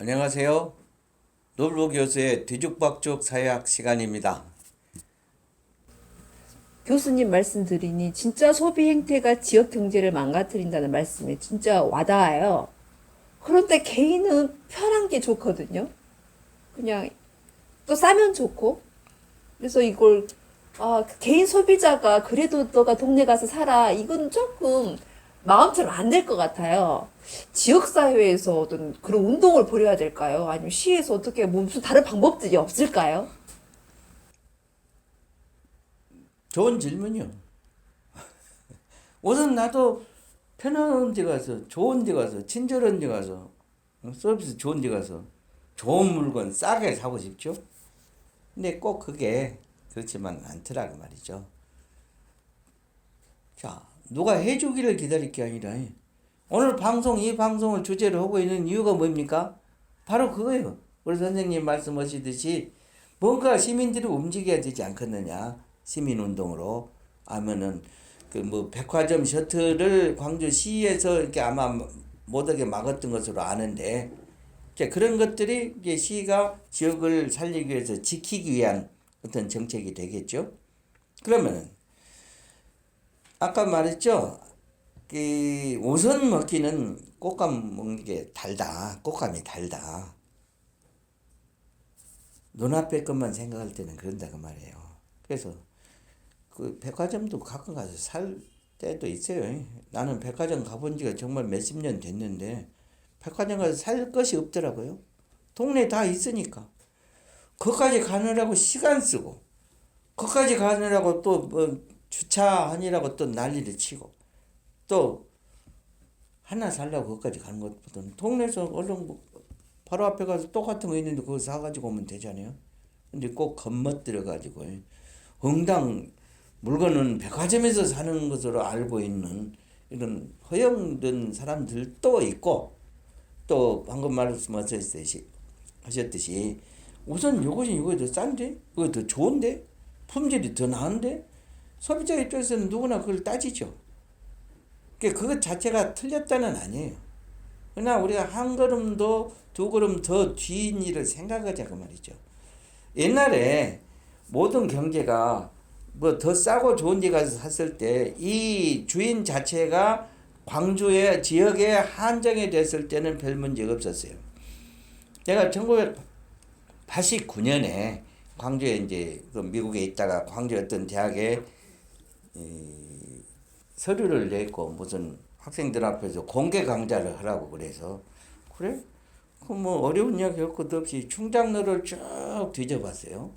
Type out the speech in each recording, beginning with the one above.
안녕하세요. 노블로 교수의 뒤죽박죽 사회학 시간입니다. 교수님 말씀 드리니 진짜 소비 행태가 지역 경제를 망가뜨린다는 말씀이 진짜 와닿아요. 그런데 개인은 편한 게 좋거든요. 그냥 또 싸면 좋고. 그래서 이걸 아, 개인 소비자가 그래도 너가 동네 가서 살아. 이건 조금 마음처럼 안 될 것 같아요. 지역사회에서 어떤 그런 운동을 벌여야 될까요? 아니면 시에서 어떻게 뭐 무슨 다른 방법들이 없을까요? 좋은 질문이요. 우선 나도 편한 데 가서 좋은 데 가서 친절한 데 가서 어, 서비스 좋은 데 가서 좋은 물건 싸게 사고 싶죠. 근데 꼭 그게 그렇지만 않더라고 말이죠. 자, 누가 해주기를 기다릴 게 아니라 오늘 방송 이 방송을 주제로 하고 있는 이유가 뭡니까? 바로 그거예요. 우리 선생님 말씀하시듯이 뭔가 시민들이 움직여야 되지 않겠느냐 시민 운동으로 하면은 그 뭐 백화점 셔틀을 광주시에서 이렇게 아마 못하게 막았던 것으로 아는데 그런 것들이 이제 시가 지역을 살리기 위해서 지키기 위한 어떤 정책이 되겠죠. 그러면은 아까 말했죠. 그 우선 먹기는 꽃감 먹는 게 달다. 꽃감이 달다. 눈앞의 것만 생각할 때는 그런다고 말이에요. 그래서 그 백화점도 가끔 가서 살 때도 있어요. 나는 백화점 가본 지가 정말 몇십 년 됐는데 백화점 가서 살 것이 없더라고요. 동네 다 있으니까. 거기까지 가느라고 시간 쓰고 거기까지 가느라고 또 뭐 주차하느라고 또 난리를 치고 또 하나 살려고 거기까지 가는 것보다는 동네에서 얼른 뭐 바로 앞에 가서 똑같은 거 있는데 그거 사가지고 오면 되잖아요. 근데 꼭 겉멋들어가지고 응당 물건은 백화점에서 사는 것으로 알고 있는 이런 허영된 사람들도 있고 또 방금 말씀하셨듯이 하셨듯이 우선 이것이 이거 더 싼데? 이거 더 좋은데? 품질이 더 나은데 소비자 입장에서는 누구나 그걸 따지죠. 그러니까 그것 자체가 틀렸다는 아니에요. 그러나 우리가 한 걸음도 두 걸음 더 뒤인 일을 생각하자고 말이죠. 옛날에 모든 경제가 뭐 더 싸고 좋은 데 가서 샀을 때 이 주인 자체가 광주의 지역에 한정이 됐을 때는 별 문제가 없었어요. 제가 1989년에 광주에 이제 그 미국에 있다가 광주 어떤 대학에 이 서류를 냈고 무슨 학생들 앞에서 공개 강좌를 하라고 그래서 그래? 그뭐 어려운 이야기 할 것도 없이 충장로를 쭉 뒤져봤어요.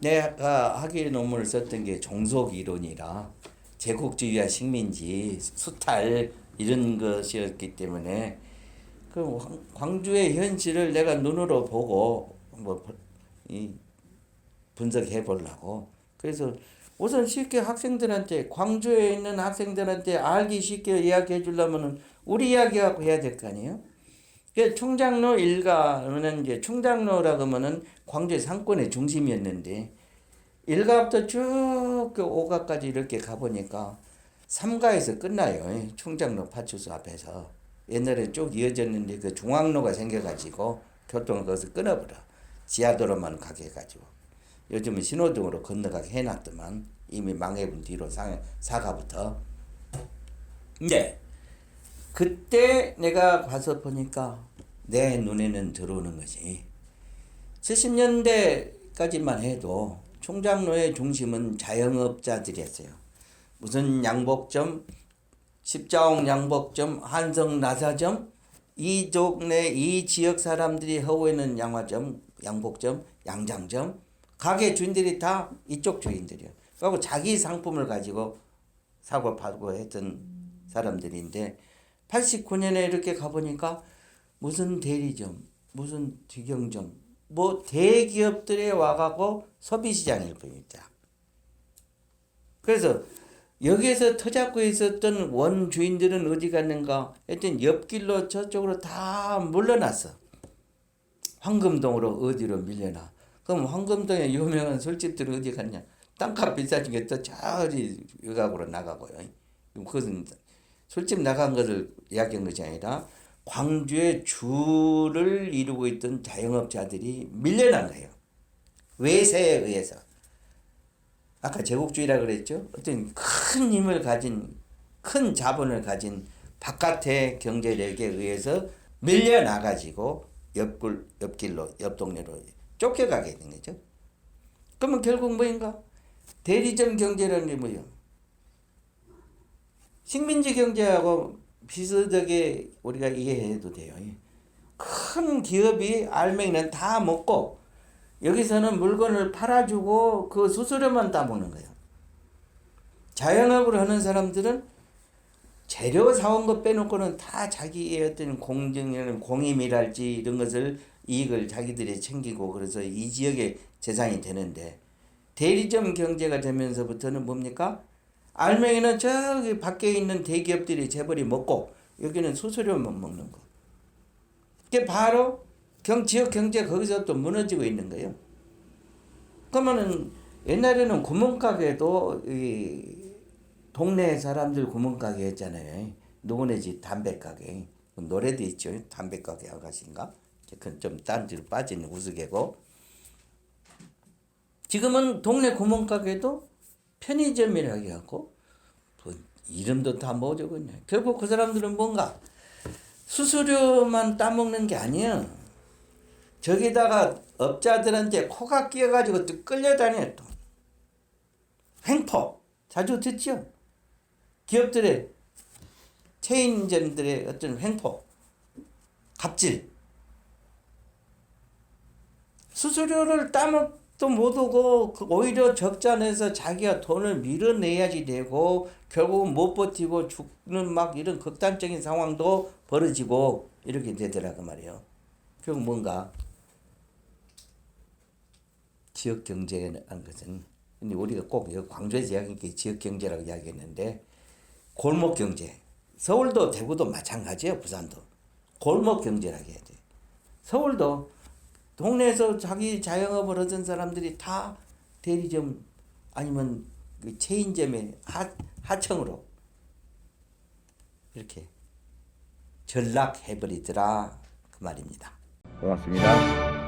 내가 학위 논문을 썼던 게 종속 이론이라 제국주의와 식민지, 수탈 이런 것이었기 때문에 그 광주의 현실을 내가 눈으로 보고 뭐 이 분석해 보려고 그래서 우선 쉽게 학생들한테 광주에 있는 학생들한테 알기 쉽게 이야기해 주려면은 우리 이야기하고 해야 될 거 아니에요? 그 충장로 일가는 이제 충장로라고 하면은 광주의 상권의 중심이었는데 일가부터 쭉그 오가까지 이렇게 가보니까 삼가에서 끝나요. 충장로 파출소 앞에서 옛날에 쭉 이어졌는데 그 중앙로가 생겨가지고 교통을 거기서 끊어버려 지하도로만 가게 해가지고 요즘은 신호등으로 건너가게 해놨더만 이미 망해본 뒤로 사, 사가부터 네 그때 내가 가서 보니까 내 눈에는 들어오는 것이 70년대까지만 해도 총장로의 중심은 자영업자들이었어요. 무슨 양복점, 십자옥 양복점, 한성 나사점, 이 동네 이 지역 사람들이 있는 양화점, 양복점, 양장점, 가게 주인들이 다 이쪽 주인들이요. 그리고 자기 상품을 가지고 사고 팔고 했던 사람들인데 89년에 이렇게 가보니까 무슨 대리점, 무슨 직영점, 뭐 대기업들에 와가고 소비시장일 뿐이다. 그래서 여기에서 터잡고 있었던 원 주인들은 어디 갔는가 했더니 옆길로 저쪽으로 다 물러났어. 황금동으로 어디로 밀려나. 그럼 황금동에 유명한 술집들 어디 갔냐? 땅값 비싸지게 저리 외곽으로 나가고요. 그것은 술집 나간 것을 이야기한 것이 아니라 광주의 주를 이루고 있던 자영업자들이 밀려난 거예요. 외세에 의해서. 아까 제국주의라 그랬죠. 어떤 큰 힘을 가진 큰 자본을 가진 바깥의 경제력에 의해서 밀려나 가지고 옆길 옆길로 옆 동네로 쫓겨가게 된 거죠. 그러면 결국 뭐인가? 대리점 경제라는 게 뭐예요? 식민지 경제하고 비슷하게 우리가 이해해도 돼요. 큰 기업이 알맹이는 다 먹고 여기서는 물건을 팔아주고 그 수수료만 따먹는 거예요. 자영업을 하는 사람들은 재료 사온 것 빼놓고는 다 자기의 어떤 공정이나 공임이랄지 이런 것을 이익을 자기들이 챙기고 그래서 이 지역의 재산이 되는데 대리점 경제가 되면서부터는 뭡니까? 알맹이는 저기 밖에 있는 대기업들이 재벌이 먹고 여기는 수수료만 먹는 거. 그게 바로 경 지역 경제 거기서 또 무너지고 있는 거예요. 그러면은 옛날에는 구멍가게도 이 동네 사람들 구멍가게 했잖아요. 누구네 집 담배가게. 노래도 있죠. 담배가게 아가씨인가? 그건 좀딴 데로 빠진 우스개고. 지금은 동네 구멍가게도 편의점이라고 해갖고 뭐 이름도 다 뭐저거냐. 결국 그 사람들은 뭔가 수수료만 따먹는 게 아니야. 저기다가 업자들한테 코가 끼어가지고 또 끌려다녀 또. 횡포 자주 듣죠. 기업들의 체인점들의 어떤 횡포, 갑질. 수수료를 따먹도 못하고 그 오히려 적자 내서 자기가 돈을 밀어내야지 되고 결국은 못 버티고 죽는 막 이런 극단적인 상황도 벌어지고 이렇게 되더라고 말이에요. 결국 뭔가? 지역 경제라는 것은 근데 우리가 꼭 광주에서 이야기하는 지역 경제라고 이야기했는데 골목 경제. 서울도 대구도 마찬가지예요 부산도. 골목 경제라고 해야 돼. 서울도 동네에서 자기 자영업을 하던 사람들이 다 대리점 아니면 그 체인점의 하, 하청으로 이렇게 전락해버리더라 그 말입니다. 고맙습니다.